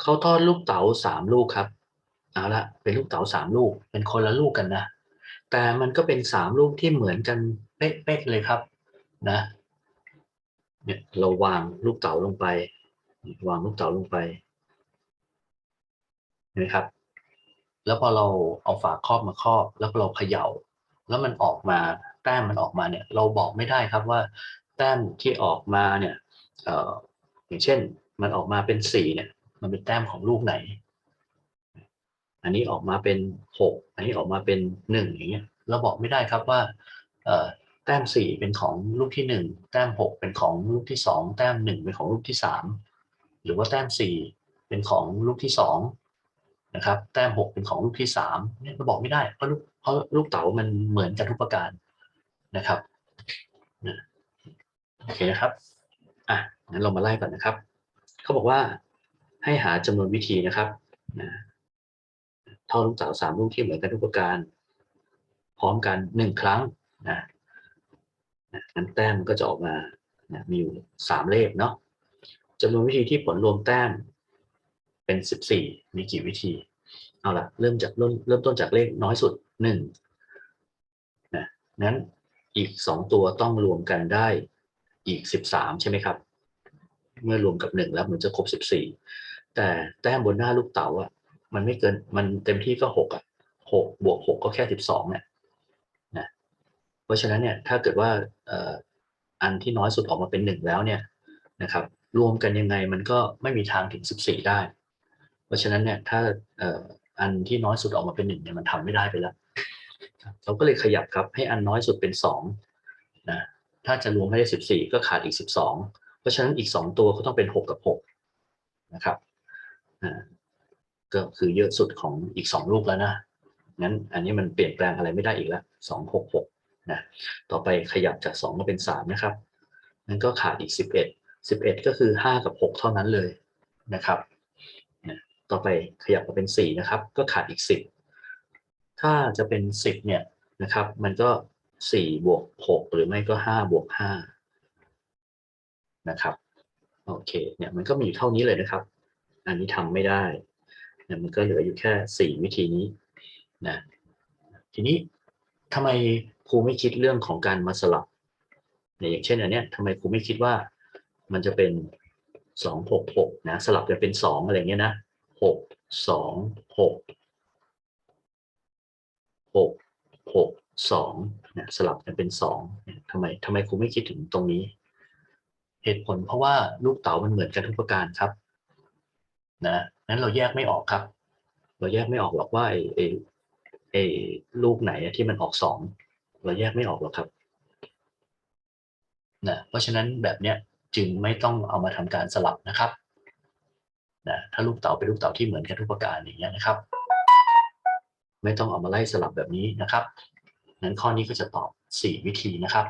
เขาทอดลูกเต๋าสามลูกครับเอาละเป็นลูกเต๋าสามลูก เป็นคนละลูกกันนะ แต่มันก็เป็นสามลูกที่เหมือนกันเป๊ะๆเลยครับนะเนี่ยเราวางลูกเต๋าลงไป วางลูกเต๋าลงไปเห็นไหมครับ แล้วพอเราเอาฝาครอบมาครอบ แล้วเราเขย่า แล้วมันออกมาแต้มมันออกมาเนี่ย เราบอกไม่ได้ครับว่าแต้มที่ออกมาเนี่ยอออย่างเช่นมันออกมาเป็นสี่เนี่ย มันเป็นแต้มของลูกไหน อันนี้ออกมาเป็นหกอันนี้ออกมาเป็นหนึ่งอย่างเงี้ย เราบอกไม่ได้ครับว่าแต้มสี่เป็นของลูกที่หนึ่งแต้มหกเป็นของลูกที่สองแต้มหนึ่งเป็นของลูกที่สามหรือว่าแต้มสี่เป็นของลูกที่สองนะครับแต้มหกเป็นของลูกที่สามเนี่ยเราบอกไม่ได้เพราะลูกเพราะลูกเต๋ามันเหมือนกันทุกประการนะครับโอเคนะครับอะงั้นเรามาไล่ก่อนนะครับ เขาบอกว่า ให้หาจำนวนวิธีนะครับเท่าลูกเต๋าสามลูกที่เหมือนกันทุกประการ พร้อมกันหนึ่งครั้งนะนั้นแต้มก็จะออกมานะมีอยู่สามเลขเนาะจำนวนวิธีที่ผลรวมแต้มเป็นสิบสี่มีกี่วิธี เอาละเริ่มจากเริ่มเริ่มต้นจากเลขน้อยสุดหนึ่งนะงั้นอีกสองตัวต้องรวมกันได้อีกสิบสามใช่ไหมครับ เมื่อรวมกับหนึ่งแล้วมันจะครบสิบสี่แต่แต้มบนหน้าลูกเต๋าอะ มันไม่เกินมันเต็มที่ก็หกอะหกบวกหกก็แค่สิบสองเนี่ยนะเพราะฉะนั้นเนี่ยถ้าเกิดว่าอันที่น้อยสุดออกมาเป็นหนึ่งแล้วเนี่ยนะครับ รวมกันยังไงมันก็ไม่มีทางถึงสิบสี่ได้ เพราะฉะนั้นเนี่ยถ้าอันที่น้อยสุดออกมาเป็นหนึ่งเนี่ยมันทำไม่ได้ไปแล้วเราก็เลยขยับครับให้อันน้อยสุดเป็นสองนะถ้าจะรวมให้ได้สิบสี่ก็ขาดอีกสิบสอง เพราะฉะนั้นอีกสองตัวก็ต้องเป็นหกกับหกนะครับอ่าก็คือเยอะสุดของอีกสองลูกแล้วนะงั้นอันนี้มันเปลี่ยนแปลงอะไรไม่ได้อีกแล้วสองหกหกนะต่อไปขยับจากสองมาเป็นสามนะครับงั้นก็ขาดอีกสิบเอ็ดสิบเอ็ดก็คือห้ากับหกเท่านั้นเลยนะครับนะต่อไปขยับมาเป็นสี่นะครับก็ขาดอีกสิบถ้าจะเป็นสิบเนี่ยนะครับมันก็สี่บวกหกหรือไม่ก็ห้าบวกห้า นะครับโอเคเนี่ยมันก็มีอยู่เท่านี้เลยนะครับ อันนี้ทำไม่ได้เนะมันก็เหลืออยู่แค่สี่วิธีนี้นะทีนี้ทำไมครูไม่คิดเรื่องของการมาสลับเนี่ยอย่างเช่นอันเนี้ยทำไมครูไม่คิดว่ามันจะเป็นสองหกหกนะสลับกันเป็นสองอะไรเงี้ยนะหกสองหกหกหกสองเนี่ยสลับกันเป็นสองเนี่ยทำไมทำไมครูไม่คิดถึงตรงนี้ เหตุผลเพราะว่าลูกเต๋ามันเหมือนกันทุกประการครับ นะนั้นเราแยกไม่ออกครับ เราแยกไม่ออกหรอกว่าไอ้ไอ้ไอ้ลูกไหนที่มันออกสองเราแยกไม่ออกหรอกครับนะเพราะฉะนั้นแบบเนี้ยจึงไม่ต้องเอามาทำการสลับนะครับนะถ้าลูกเต๋าเป็นลูกเต๋าที่เหมือนกันทุกประการอย่างเงี้ยนะครับ ไม่ต้องเอามาไล่สลับแบบนี้นะครับนั้นข้อนี้ก็จะตอบสี่วิธีนะครับ